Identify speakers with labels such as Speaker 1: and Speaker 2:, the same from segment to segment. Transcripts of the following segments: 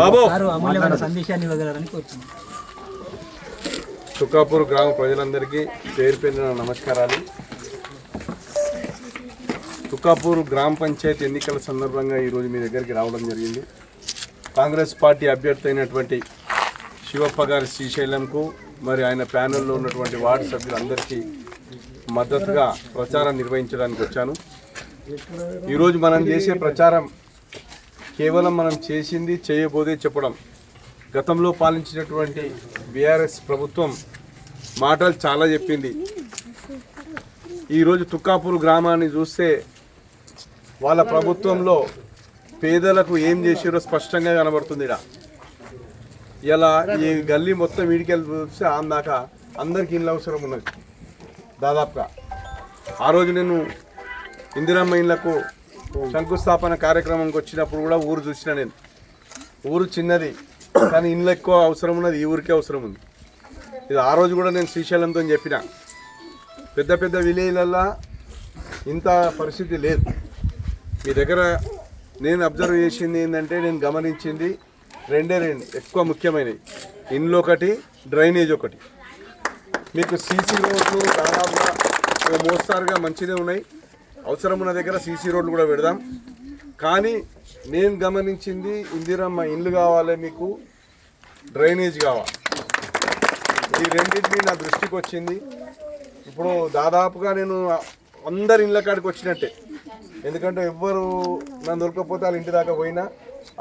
Speaker 1: బాబు.
Speaker 2: వారు అమూల్యమైన సందేశాన్ని ఇవ్వగలరని కోరుతున్నాను.
Speaker 1: తుకాపూర్ గ్రామ ప్రజలందరికీ పేరు పేరిన నమస్కారాలు. తుకాపూర్ గ్రామ పంచాయతీ ఎన్నికల సందర్భంగా ఈరోజు మీ దగ్గరికి రావడం జరిగింది. కాంగ్రెస్ పార్టీ అభ్యర్థి అయినటువంటి శివప్ప గారి శ్రీశైలంకు మరి ఆయన ప్యానెల్లో ఉన్నటువంటి వార్డు సభ్యులందరికీ మద్దతుగా ప్రచారం నిర్వహించడానికి వచ్చాను. ఈరోజు మనం చేసే ప్రచారం కేవలం మనం చేసింది చేయబోదే చెప్పడం. గతంలో పాలించినటువంటి బీఆర్ఎస్ ప్రభుత్వం మాటలు చాలా చెప్పింది. ఈరోజు తుక్కాపూర్ గ్రామాన్ని చూస్తే వాళ్ళ ప్రభుత్వంలో పేదలకు ఏం చేసారో స్పష్టంగా కనబడుతుంది ఇలా ఈ గల్లీ మొత్తం వీడికెళ్ళి చూస్తే అందాక అందరికి ఇల్లు అవసరం ఉన్నది. దాదాపుగా. ఆ రోజు నేను ఇందిరమ్మ ఇళ్ళకు శంకుస్థాపన కార్యక్రమంకి వచ్చినప్పుడు కూడా ఊరు చూసిన నేను. ఊరు చిన్నది కానీ ఇండ్లు ఎక్కువ అవసరం ఉన్నది ఈ ఊరికే అవసరం ఉంది. ఇది ఆ రోజు కూడా నేను శ్రీశైలంతో చెప్పిన. పెద్ద పెద్ద విలేజ్లల్లో ఇంత పరిస్థితి లేదు. మీ దగ్గర నేను అబ్జర్వ్ చేసింది ఏంటంటే నేను గమనించింది రెండే రెండు ఎక్కువ ముఖ్యమైనవి. ఇండ్లు ఒకటి డ్రైనేజ్ ఒకటి. మీకు సీసీ రోడ్లు దాదాపుగా మోస్తారుగా మంచిదే ఉన్నాయి. అవసరం ఉన్న దగ్గర సీసీ రోడ్లు కూడా పెడదాం. కానీ నేను గమనించింది ఇందిరమ్మ ఇల్లు కావాలి మీకు డ్రైనేజ్ కావాలి. ఈ రెండింటిని నా దృష్టికి వచ్చింది. ఇప్పుడు దాదాపుగా నేను అందరి ఇళ్ళ కాడికి వచ్చినట్టే. ఎందుకంటే ఎవ్వరు నన్ను దొరకకపోతే వాళ్ళ ఇంటి దాకా పోయినా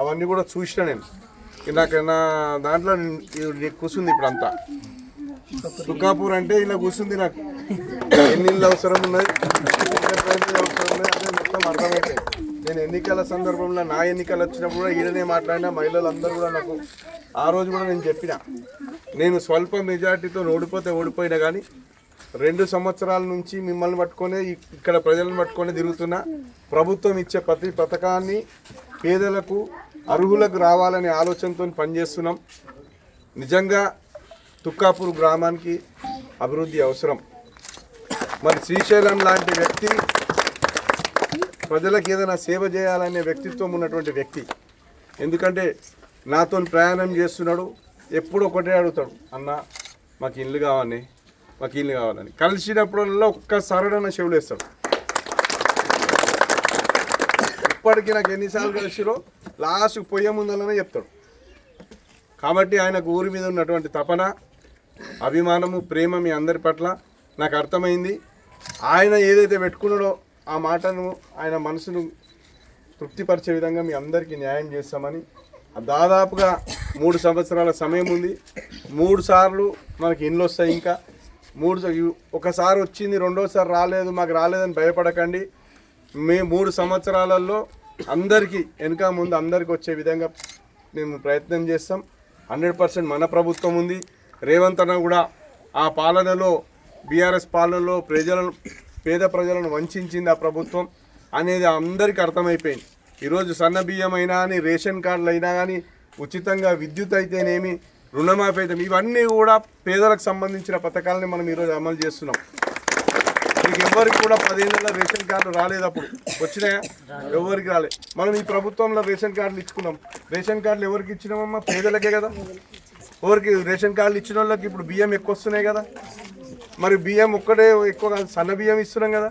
Speaker 1: అవన్నీ కూడా చూసిన నేను. నాకు నా దాంట్లో కూర్చుంది ఇప్పుడు అంతా తుకాపూర్ అంటే ఇలా కూర్చుంది నాకు. ఎన్ని ఇళ్ళు అవసరం ఉన్నది అవసరం ఉన్నది అదే మొత్తం అర్థమైపోయింది నేను ఎన్నికల సందర్భంలో నా ఎన్నికలు వచ్చినప్పుడు కూడా ఈడనే మాట్లాడినా మహిళలు అందరూ కూడా నాకు ఆ రోజు కూడా నేను చెప్పిన. నేను స్వల్ప మెజార్టీతో ఓడిపోతే ఓడిపోయినా కానీ రెండు సంవత్సరాల నుంచి మిమ్మల్ని పట్టుకొని ఇక్కడ ప్రజలను పట్టుకొని తిరుగుతున్నా. ప్రభుత్వం ఇచ్చే ప్రతి పథకాన్ని పేదలకు అర్హులకు రావాలనే ఆలోచనతో పనిచేస్తున్నాం. నిజంగా తుక్కాపూర్ గ్రామానికి అభివృద్ధి అవసరం. మరి శ్రీశైలం లాంటి వ్యక్తి ప్రజలకు ఏదైనా సేవ చేయాలనే వ్యక్తిత్వం ఉన్నటువంటి వ్యక్తి. ఎందుకంటే నాతో ప్రయాణం చేస్తున్నాడు ఎప్పుడు ఒకటే అడుగుతాడు అన్న మాకు ఇల్లు కావాలని మాకు ఇల్లు కావాలని. కలిసినప్పుడల్లా ఒక్కసారి చెవులు వేస్తాడు ఇప్పటికీ నాకు ఎన్నిసార్లు కలిసిరో లాస్ట్ పొయ్యే ముందలనే చెప్తాడు. కాబట్టి ఆయనకు ఊరి మీద ఉన్నటువంటి తపన అభిమానము ప్రేమ మీ అందరి పట్ల. నాకు అర్థమైంది. ఆయన ఏదైతే పెట్టుకున్నాడో ఆ మాటను ఆయన మనసును తృప్తిపరిచే విధంగా మీ అందరికీ న్యాయం చేస్తామని. దాదాపుగా మూడు సంవత్సరాల సమయం ఉంది. మూడు సార్లు మనకి ఇండ్లు వస్తాయి ఇంకా. మూడు ఒకసారి వచ్చింది రెండోసారి రాలేదు మాకు రాలేదని భయపడకండి. మే మూడు సంవత్సరాలలో అందరికీ వెనుక ముందు అందరికీ వచ్చే విధంగా మేము ప్రయత్నం చేస్తాం. హండ్రెడ్ పర్సెంట్ మన ప్రభుత్వం ఉంది. రేవంత్ అన్న కూడా ఆ పాలనలో బీఆర్ఎస్ పాలనలో ప్రజలను పేద ప్రజలను వంచింది ఆ ప్రభుత్వం అనేది అందరికీ అర్థమైపోయింది. ఈరోజు సన్న బియ్యం అయినా కానీ రేషన్ కార్డులు అయినా కానీ ఉచితంగా విద్యుత్ అయితేనేమి రుణమాఫీ అయితే ఇవన్నీ కూడా పేదలకు సంబంధించిన పథకాలని మనం ఈరోజు అమలు చేస్తున్నాం. మీకు ఎవరికి కూడా పదేళ్ళ రేషన్ కార్డు రాలేదు అప్పుడు. వచ్చినాయా? ఎవరికి రాలే. మనం ఈ ప్రభుత్వంలో రేషన్ కార్డులు ఇచ్చుకున్నాం. రేషన్ కార్డులు ఎవరికి ఇచ్చినామమ్మా? పేదలకే కదా. ఎవరికి రేషన్ కార్డులు ఇచ్చిన వాళ్ళకి ఇప్పుడు బియ్యం ఎక్కువ వస్తున్నాయి కదా. మరి బియ్యం ఒక్కడే ఎక్కువ సన్న బియ్యం ఇస్తున్నాం కదా.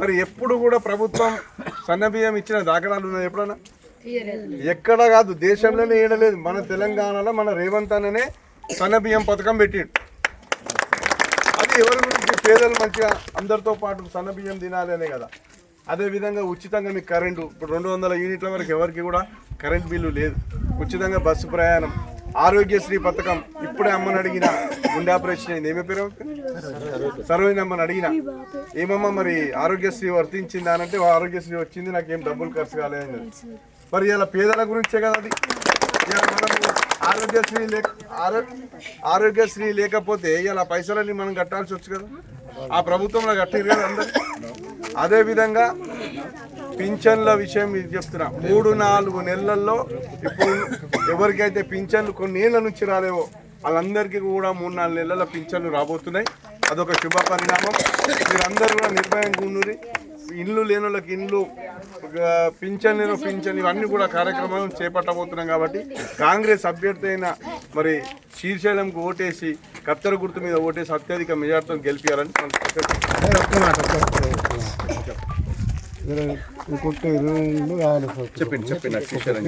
Speaker 1: మరి ఎప్పుడు కూడా ప్రభుత్వం సన్న బియ్యం ఇచ్చిన దాఖలాలు ఉన్నాయి ఎప్పుడన్నా? ఎక్కడ కాదు దేశంలోనే ఏడలేదు. మన తెలంగాణలో మన రేవంత్ అన్ననే సన్న బియ్యం పథకం పెట్టిండు. అది ఎవరి గురించి? పేదలు మంచిగా అందరితో పాటు సన్న బియ్యం తినాలి అనే కదా. అదే విధంగా ఉచితంగా మీకు కరెంటు ఇప్పుడు రెండు వందల యూనిట్ల వరకు ఎవరికి కూడా కరెంట్ బిల్లు లేదు. ఉచితంగా బస్సు ప్రయాణం ఆరోగ్యశ్రీ పథకం ఇప్పుడే అమ్మని అడిగిన గుండె ఆపరేషన్ అయింది. ఏమే పేరు? సర్వే నమ్మని అడిగిన ఏమమ్మా మరి ఆరోగ్యశ్రీ వర్తించిందా? అని అంటే ఆరోగ్యశ్రీ వచ్చింది నాకేం డబ్బులు ఖర్చు కాలేదు మరి ఇలా పేదల గురించే కదా అది. ఆరోగ్యశ్రీ లేక ఆరోగ్యశ్రీ లేకపోతే ఇలా పైసలన్నీ మనం కట్టాల్సి వచ్చు కదా. ఆ ప్రభుత్వంలో కట్టిరు కదా అందరు. అదే విధంగా పింఛన్ల విషయం ఇది చెప్తున్నా. మూడు నాలుగు నెలల్లో ఇప్పుడు ఎవరికైతే పింఛన్లు కొన్ని ఏళ్ళ నుంచి రాలేవో వాళ్ళందరికీ కూడా మూడు నాలుగు నెలల పింఛన్లు రాబోతున్నాయి. అదొక శుభ పరిణామం. మీరందరూ కూడా నిర్భయంగా ఉన్నది ఇల్లు లేని వాళ్ళకి ఇండ్లు ఒక పింఛన్ పింఛన్ ఇవన్నీ కూడా కార్యక్రమం చేపట్టబోతున్నాం కాబట్టి కాంగ్రెస్ అభ్యర్థి అయిన మరి శ్రీశైలంకు ఓటేసి కత్తెర గుర్తు మీద ఓటేసి అత్యధిక మెజార్టీతో గెలిపించాలని నాకు శ్రీశైలం